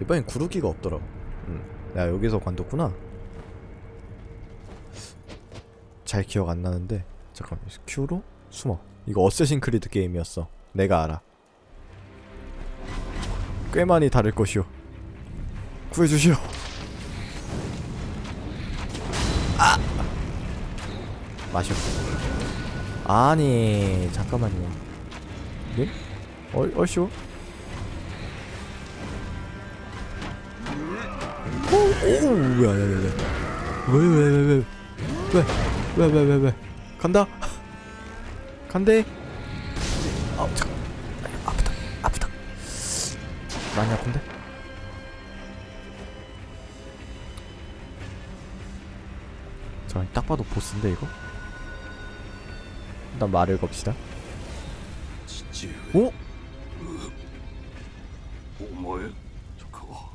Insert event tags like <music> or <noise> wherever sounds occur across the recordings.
이번엔 구르기가 없더라고. 음. 야 여기서 관뒀구나. 잘 기억 안 나는데. 잠깐 Q로 숨어. 이거 어쌔신 크리드 게임이었어. 내가 알아. 꽤 많이 다를 것이오. 구해주시오. 아! 마셔. 아니 잠깐만요. 네? 어, 얼쇼? 오우 야야야야. 왜왜왜왜왜왜왜왜왜? 간다. 간대. 아우 잠깐 아프다 아프다. 많이 아픈데? 잠깐 딱 봐도 보스인데 이거? 일단 말을 겁시다. 오? 어?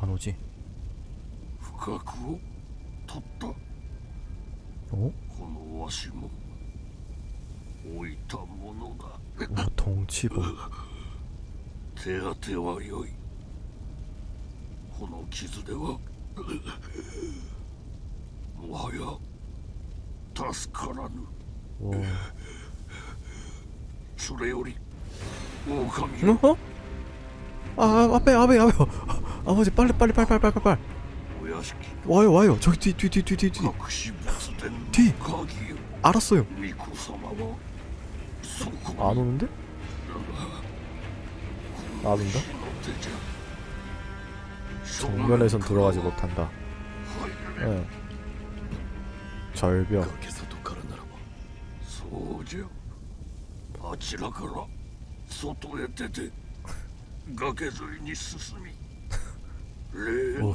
안 오지? 不覚を取った 어? このわしも置いたものだ 오, 동치보. 手当ては良いこの傷ではもはや助からぬ 오. それより狼よ 어? 아, 앞에, 앞에, 앞에. 아버지, 빨리, 빨리, 빨리, 빨리, 빨리, 빨리. 와요 와요. 저기 뒤 뒤 뒤 뒤 뒤 뒤. 뒤. 알았어요. 뭐? 안 오는데? 안 온다? 정면에선 들어가지 못한다. 예. 네. 절벽. <laughs> 오,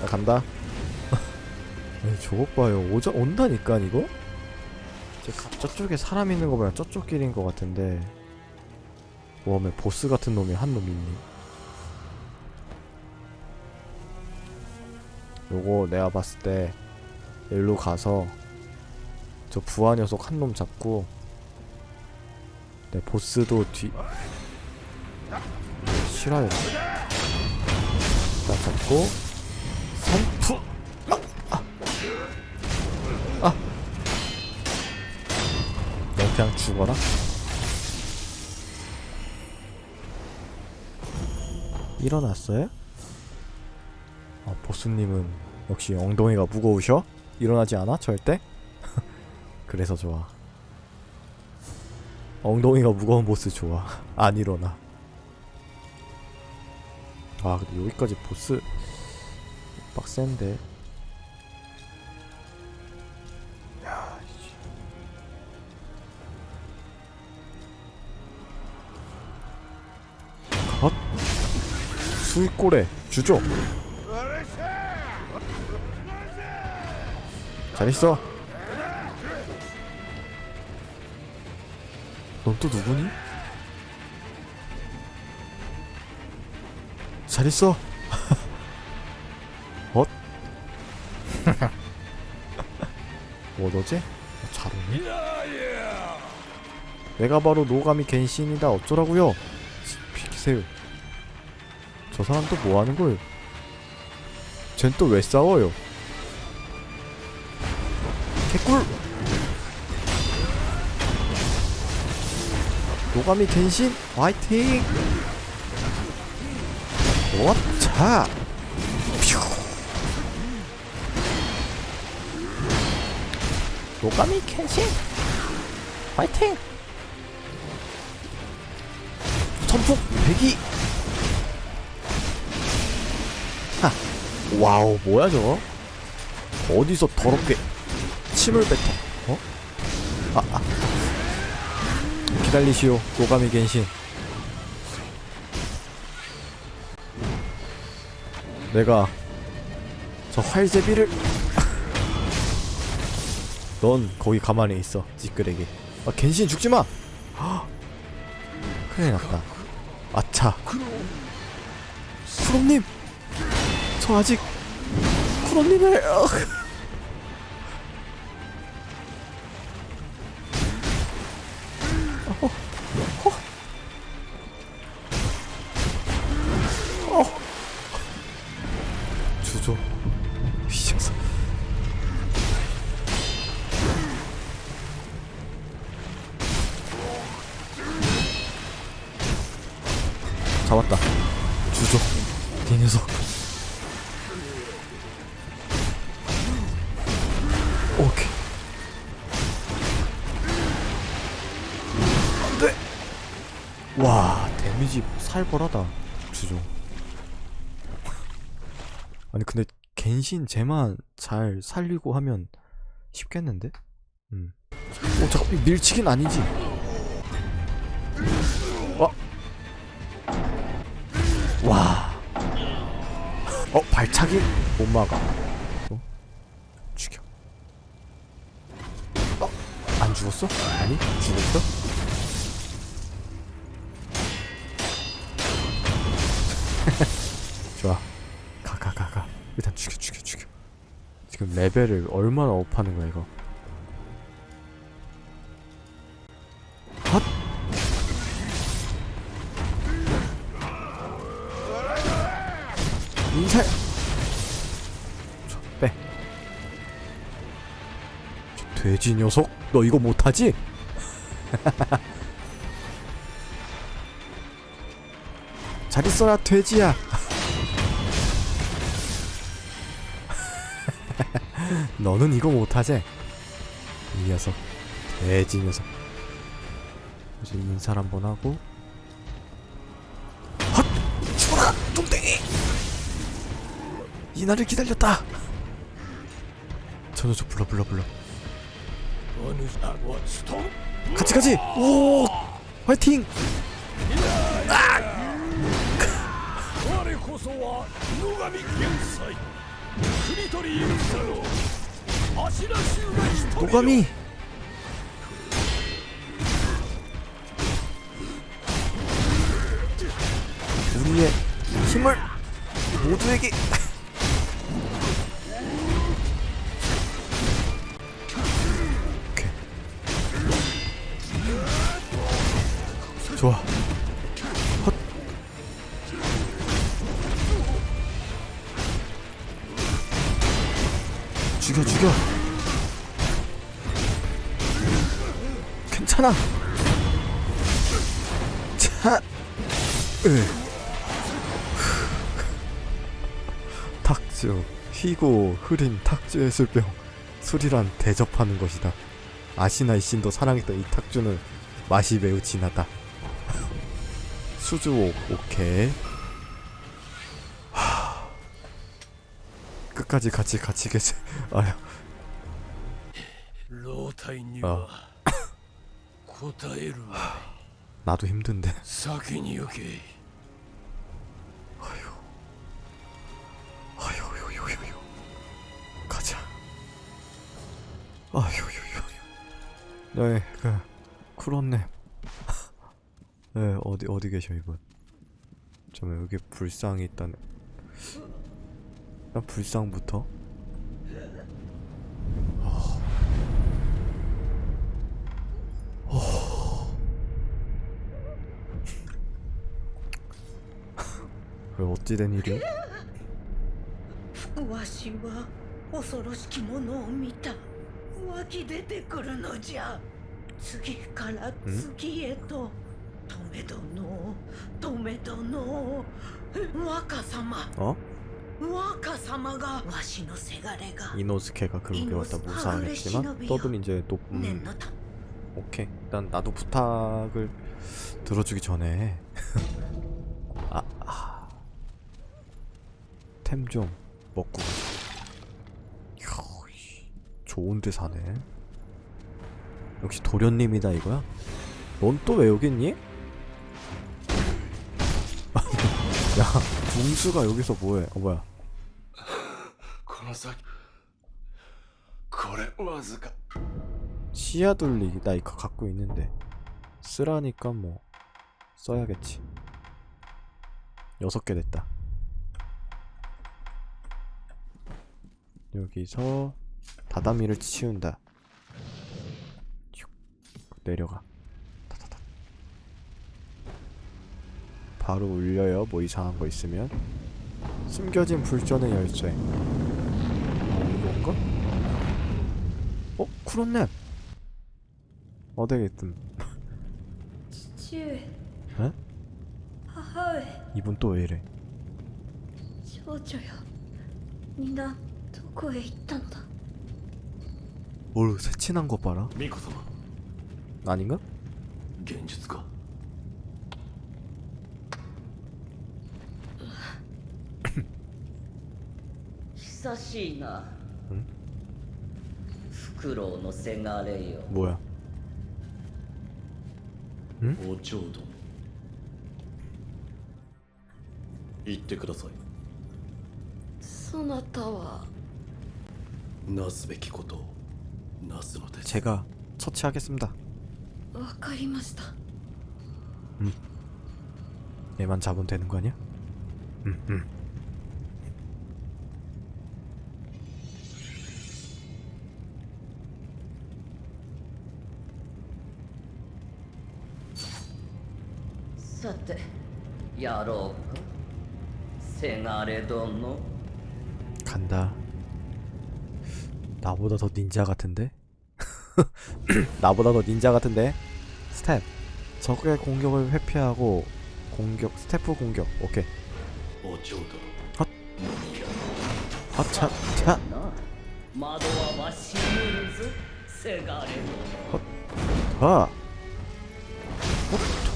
나 간다. <laughs> 아니, 저것 봐요. 오자, 온다니까, 이거? 저 저쪽에 사람 있는 거 보면 저쪽 길인 것 같은데. 웜에 보스 같은 놈이 한놈 있네. 요거 내가 봤을 때 일로 가서 저 부하 녀석 한 놈 잡고 네 보스도 뒤 싫어요 일단 잡고 너 그냥 죽어라 일어났어요? 아 보스님은 역시 엉덩이가 무거우셔? 일어나지 않아? 절대? <laughs> 그래서 좋아. 엉덩이가 무거운 보스 좋아. <laughs> 안 일어나. 아, 근데 여기까지 보스 빡센데. 수익고래 주죠. 잘 있어. 넌 또 누구니? 잘 있어. 엇? 뭐 너지? 잘 오네. 내가 바로 노가미 겐신이다. 어쩌라고요? 비키세요. 저 사람 또 뭐 하는 거예요? 쟨 또 왜 싸워요? 개꿀! 노가미 겐신 화이팅! 워차! 퓨! 노가미 겐신 화이팅! 천폭 배기! 와우 뭐야 저거? 어디서 더럽게 침을 뱉어? 어? 아, 아. 기다리시오 고감이 갱신. 내가 저 활제비를 <laughs> 넌 거기 가만히 있어 찌끄레기. 아 갱신 죽지마! <gasps> 큰일 났다. 아차. 프롬님! 저 아직 쿠롬님을 어. 주조. 잡았다 살벌하다 주조 아니 근데 겐신 쟤만 잘 살리고 하면 쉽겠는데? 음. 어 잠깐 밀치긴 아니지. 와. 와. 어 발차기 못 막아. 어? 죽여. 어? 안 죽었어? 아니 죽었어? 좋아. 가 가 가 가. 일단 죽여 죽여 죽여. 지금 레벨을 얼마나 업하는 거야 이거? 핫 인살 저 빼. 저 돼지 녀석? 너 이거 못하지? <laughs> 자리 써라 돼지야 <laughs> 너는 이거 못하지? 이 녀석 돼지 녀석 이제 인사 한번 하고 헛! 죽어라! 뚱땡이! 이날을 기다렸다! 저 녀석 불러 불러 불러 같이 같이! 오! 화이팅! 아! こそは野上元帥国取り許さろ足なしが一人 노감이 우리의 힘을 모두에게 오케이. 좋아 튀고 흐린 탁주의 술병 술이란 대접하는 것이다. 아시나 이신도 사랑했던 이 탁주는 맛이 매우 진하다. <laughs> 수주옥 오케이. 하... 끝까지 같이 같이 계세 아야 어. <coughs> 나도 힘든데. 네그 쿨었네 <laughs> 네 어디 어디 계셔 이분 잠깐 여기 불상이 있다네 일단 불상부터 왜 어찌 된 일이야? わしは恐ろしきものを見た湧 き出てくるのじゃ次から次へと止め殿止め殿若様 어? 若様がわしのせがれが 이노스케가 그렇게 왔다 무사하겠지만 너도 이제 또 念 음, のた 오케이 일단 나도 부탁을 들어주기 전에 <laughs> 아, 아. 템 좀 먹고 가자 이야, 씨, 좋은데 사네 역시 도련님이다 이거야? 넌 또 왜 여기 있니? <laughs> 야 붕수가 여기서 뭐해 어 뭐야 の先これわずか 시야돌리 나 이거 갖고 있는데 쓰라니까 뭐 써야겠지 여섯 개 됐다 여기서 다다미를 치운다 슉. 내려가 타타타. 바로 울려요 뭐 이상한 거 있으면 숨겨진 불전의 열쇠 어 이건가? 어? 쿠론넵 어되겠든 父上え母上 이분 또 왜 이래 少女よ皆どこへ行ったのだ 뭘 새친한 거 봐라 巫女様 아닌가? 現実か<coughs> 久しいなフクロウのせがれよ 뭐야 お嬢殿言ってくださいそなたはなすべきことをなすのです 제가 처치하겠습니다 わかりました 얘만 잡으면 되는 거 아니야? 음, 음. 음. さてやろうかせがれ殿 간다 나보다 더 닌자 같은데? <laughs> 나보다 더 닌자 같은데? 스텝 적의 공격을 회피하고 공격 스태프 공격 오케이 헛 헛차 차 헛. 헛.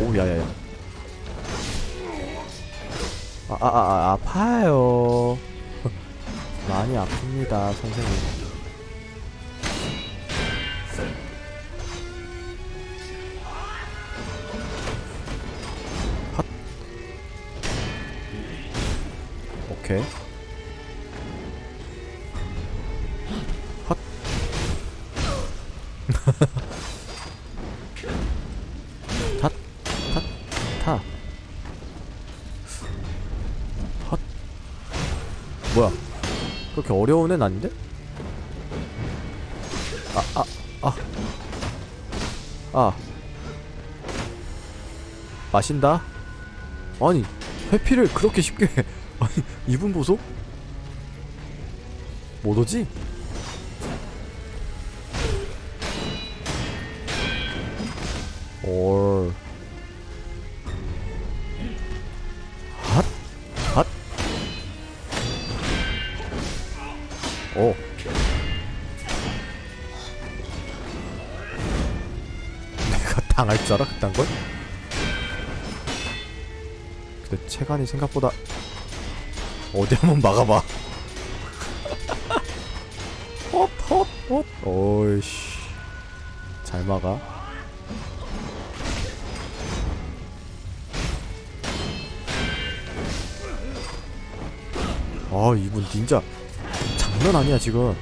오, 야야야. 아, 아, 아, 아, 아파요. <laughs> 많이 아픕니다, 선생님. 오케이. 핫. 탓. 헛. 뭐야? 그렇게 어려운 애는 아닌데? 아, 아, 아. 아. 마신다? 아니, 회피를 그렇게 쉽게. 아니, <laughs> 이분 보소? 못 오지? 올. 핫, 핫. 오. 내가 당할 줄 알아 그딴 걸? 근데 체간이 생각보다 어디 한번 막아봐. 헛, 헛, 헛. 오이씨. 잘 막아. 아 이분 닌자 장난 아니야 지금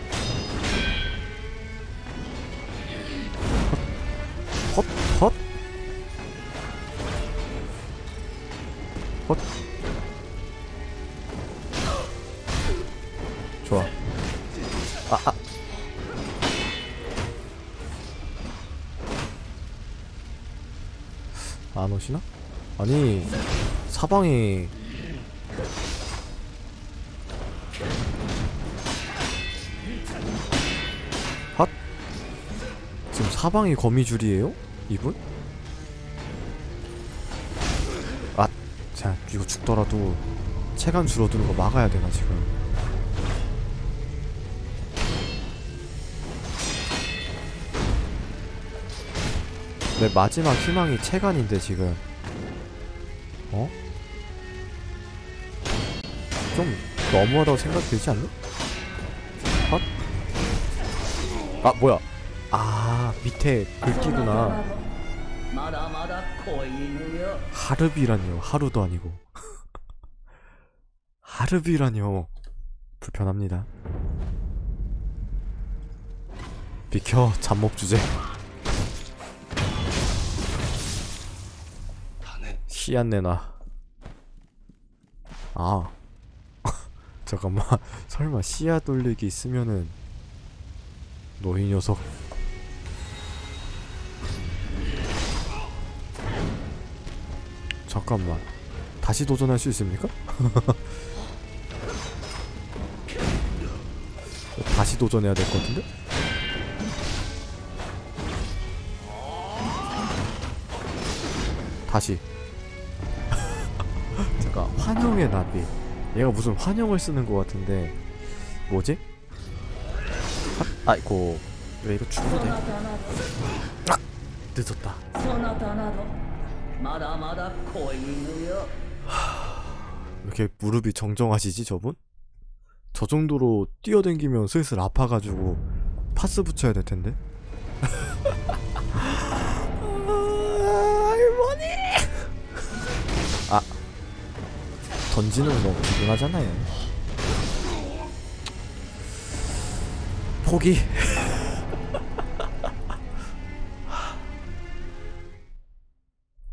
안 오시나? 아니 사방이 핫? 지금 사방이 거미줄이에요? 이분? 아, 자, 이거 죽더라도 체감 줄어드는 거 막아야 되나 지금? 내 마지막 희망이 체간인데 지금. 어? 좀 너무하다고 생각되지 않나? 헛? 아 뭐야? 아 밑에 글귀구나. 하르비라니요. 하루도 아니고. <laughs> 하르비라니요. 불편합니다. 비켜 잠목 주제. 시안 내놔. 아. <laughs> 잠깐만. 설마 시야 돌리기 있으면은 너희 녀석. 잠깐만. 다시 도전할 수 있습니까? <laughs> 다시 도전해야 될 것 같은데? 다시 그러니까 환영의 나비 얘가 무슨 환영을 쓰는 것 같은데 뭐지? 아, 아이고 왜 이거 죽어도 돼? 아! 늦었다 이렇게 무릎이 정정하시지 저분? 저 정도로 뛰어댕기면 슬슬 아파가지고 파스 붙여야 될 텐데 <laughs> 던지는 거 너무 기분하잖아요. 포기. <laughs>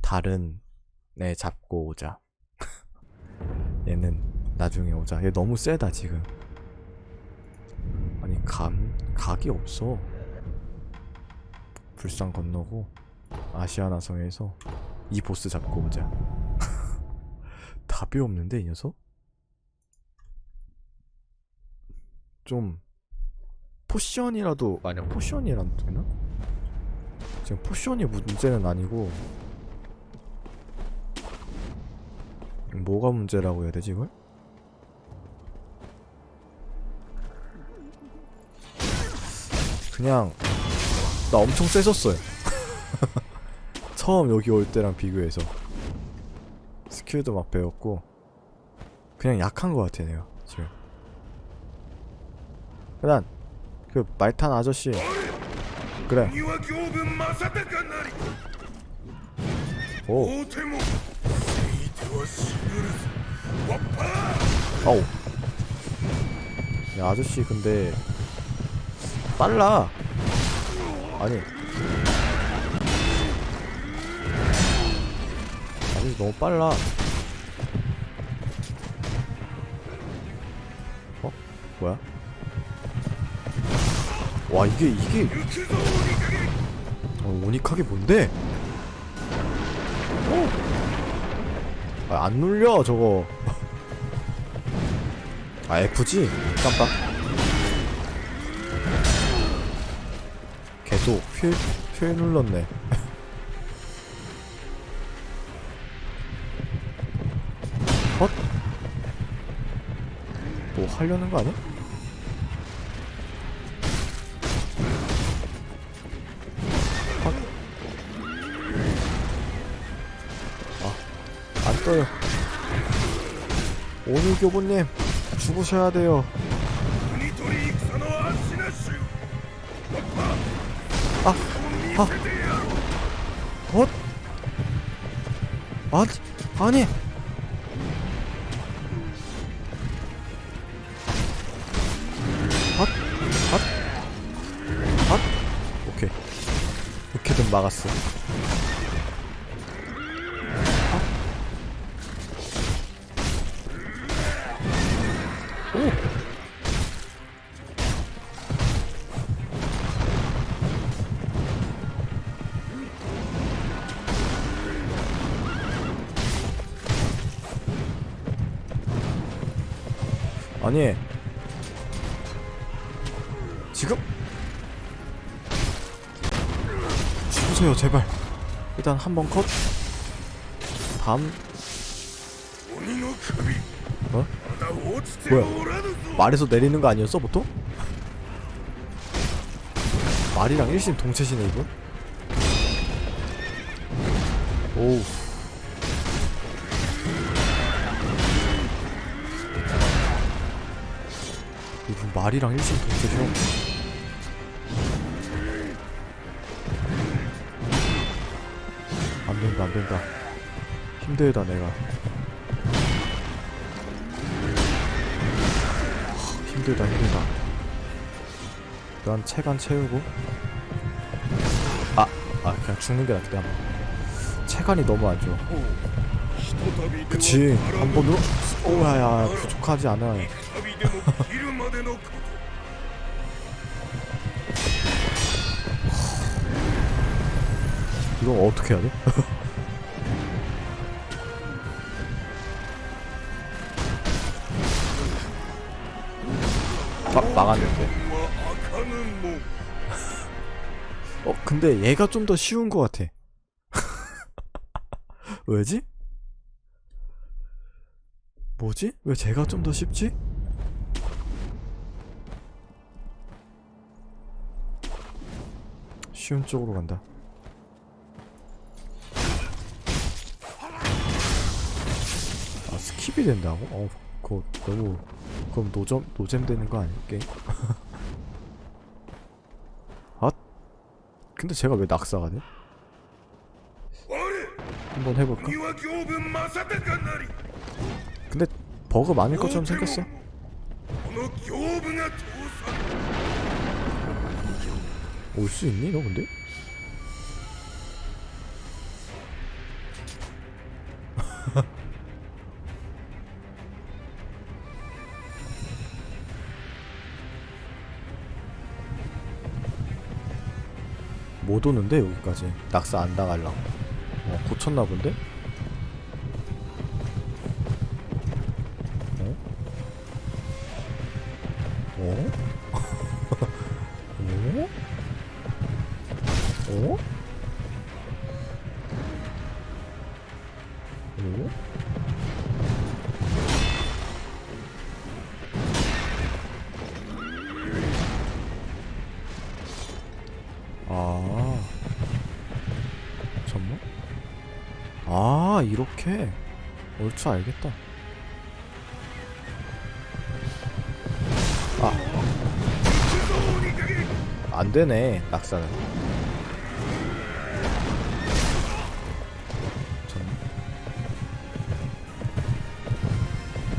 다른 애 잡고 오자. <laughs> 얘는 나중에 오자. 얘 너무 세다 지금. 아니 감 각이 없어. 불상 건너고 아시아나 성에서 이 보스 잡고 오자. 답이 없는데 이 녀석? 좀 포션이라도 아니야 포션이라도 되나? 지금 포션이 문제는 아니고 뭐가 문제라고 해야 되지 이걸? 그냥 나 엄청 세졌어요 <laughs> 처음 여기 올 때랑 비교해서 스킬도 막 배웠고 그냥 약한 것 같아요 지금. 그단 그 말탄 아저씨. 그래. 오. 아우. 야 아저씨 근데 빨라. 아니. 아니 너무 빨라 어? 뭐야? 와 이게 이게 어, 오닉하게 뭔데? 어? 아, 안 눌려 저거 아 F지? 깜빡 계속 휠휠 눌렀네 컷? 뭐 하려는 거 아니야? 컷? 아, 안 떠요. 오늘 교부님, 죽으셔야 돼요. 아, 아, 헛? 아, 아니. 어떻게든 막았어. 아니 멈춰요 제발. 일단 한 번 컷. 다음. 어? 뭐야? 말에서 내리는 거 아니었어 보통? 말이랑 일심 동체시네 이거? 오우. 이분 말이랑 일심 동체시네 안된다 힘들다 내가 힘들다 힘들다 일단 체간 채우고 아! 아 그냥 죽는게 낫겠다 한번. 체간이 너무 안좋아 그치 한 번으로 아, 오야야 부족하지 않아 <laughs> 이거 어떻게 해야 돼? <laughs> 막 망했는데. <laughs> 어 근데 얘가 좀 더 쉬운 것 같아. <laughs> 왜지? 뭐지? 왜 제가 좀 더 쉽지? 쉬운 쪽으로 간다. 아 스킵이 된다고? 어 그거 너무 그럼 노점, 노잼 되는 거 아닐게. <laughs> 아? 근데 제가 왜 낙사가 돼? 한번 해볼까? 근데 버그 많을 것처럼 생겼어 올 수 있니 너 근데? 못 오는데 여기까지 낙사 안 당하려고 어 고쳤나 본데? 어? 어? <laughs> 어? 어? 어? 아 아 이렇게? 올줄 알겠다. 아. 안되네 낙사는.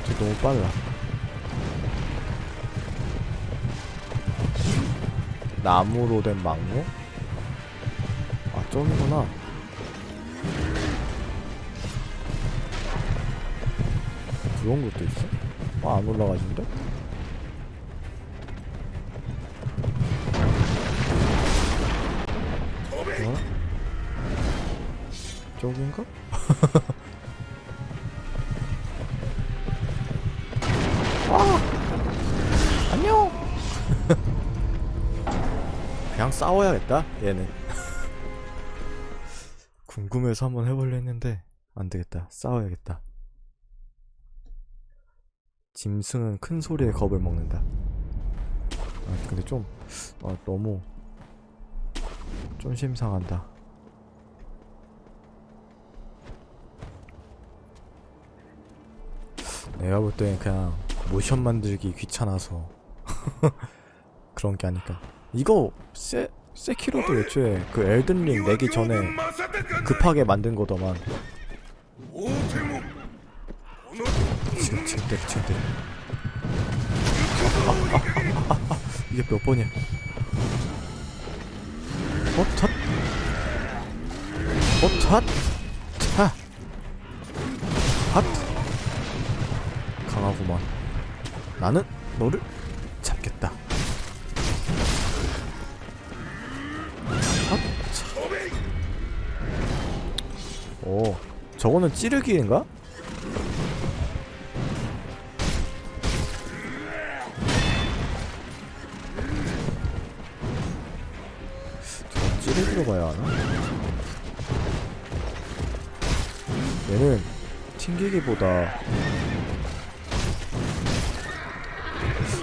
저 너무 빨라. 나무로 된 망고? 아 저기구나 그런 것도 있어? 아, 안 올라가진데? 어? 저긴가? <laughs> 아! 안녕! <laughs> 그냥 싸워야겠다, 얘는. <laughs> 궁금해서 한번 해보려 했는데, 안 되겠다. 싸워야겠다. 짐승은 큰 소리에 겁을 먹는다. 아, 근데 좀 아, 너무 좀 심상한다. 내가 볼 땐 그냥 모션 만들기 귀찮아서 <laughs> 그런 게 아닐까. 이거 세 세키로도 애초에 그 엘든 링 내기 전에 급하게 만든 거더만. 때려 지금 때려. 이게 몇 번이야? 어, 탓. 어, 탓. 차. 핫. 강하구만. 나는 너를 잡겠다. 핫. 차. 오, 저거는 찌르기인가? 얘는 튕기기보다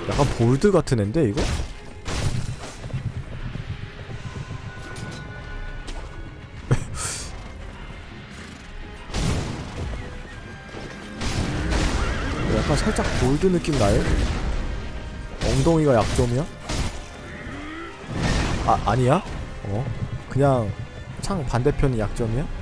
약간 볼드 같은 앤데 이거? <laughs> 약간 살짝 볼드 느낌 나요? 엉덩이가 약점이야? 아 아니야? 어? 그냥 창 반대편이 약점이야?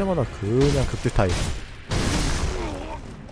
때마다 그냥 극딜 타임